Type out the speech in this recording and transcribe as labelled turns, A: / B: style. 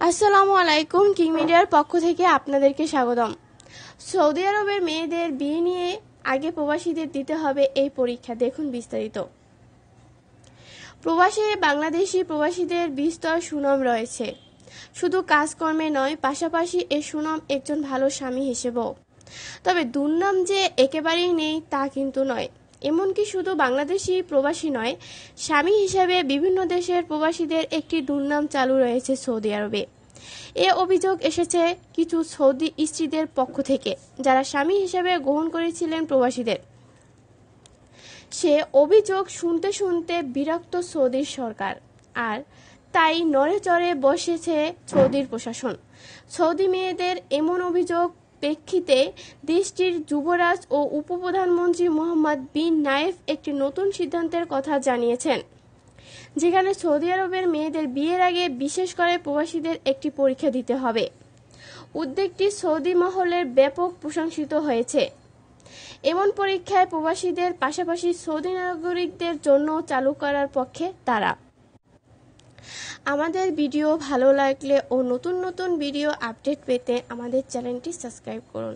A: আসসালামু আলাইকুম কিং মিডিয়ার পক্ষ থেকে আপনাদেরকে স্বাগতম। সৌদি আরবের মেয়েদের বিয়ে নিয়ে আগে প্রবাসীদের দিতে হবে এই পরীক্ষা, দেখুন বিস্তারিত। প্রবাসী বাংলাদেশি প্রবাসীদের বিস্তর সুনাম রয়েছে। শুধু কাজকর্মে নয়, পাশাপাশি এই সুনাম একজন ভালো স্বামী হিসেবেও। তবে দুর্নাম যে একেবারেই নেই তা কিন্তু নয়। এমনকি শুধু বাংলাদেশি প্রবাসী নয়, স্বামী হিসাবে বিভিন্ন দেশের প্রবাসীদের একটি দুর্নাম চালু রয়েছে সৌদি আরবে। এ অভিযোগ এসেছে কিছু সৌদি স্ত্রীদের পক্ষ থেকে, যারা স্বামী হিসেবে গ্রহণ করেছিলেন প্রবাসীদের। সে অভিযোগ শুনতে শুনতে বিরক্ত সৌদির সরকার, আর তাই নড়ে চড়ে বসেছে সৌদির প্রশাসন। সৌদি মেয়েদের এমন অভিযোগ প্রেক্ষিতে দেশটির যুবরাজ ও উপপ্রধানমন্ত্রী মোহাম্মদ বিন নায়েফ একটি নতুন সিদ্ধান্তের কথা জানিয়েছেন, যেখানে সৌদি আরবের মেয়েদের বিয়ের আগে বিশেষ করে প্রবাসীদের একটি পরীক্ষা দিতে হবে। উদ্যোগটি সৌদি মহলের ব্যাপক প্রশংসিত হয়েছে। এমন পরীক্ষায় প্রবাসীদের পাশাপাশি সৌদি নাগরিকদের জন্য চালু করার পক্ষে তারা আমাদের ভিডিও ভালো লাগলে ও নতুন নতুন ভিডিও আপডেট পেতে আমাদের চ্যানেলটি সাবস্ক্রাইব করুন।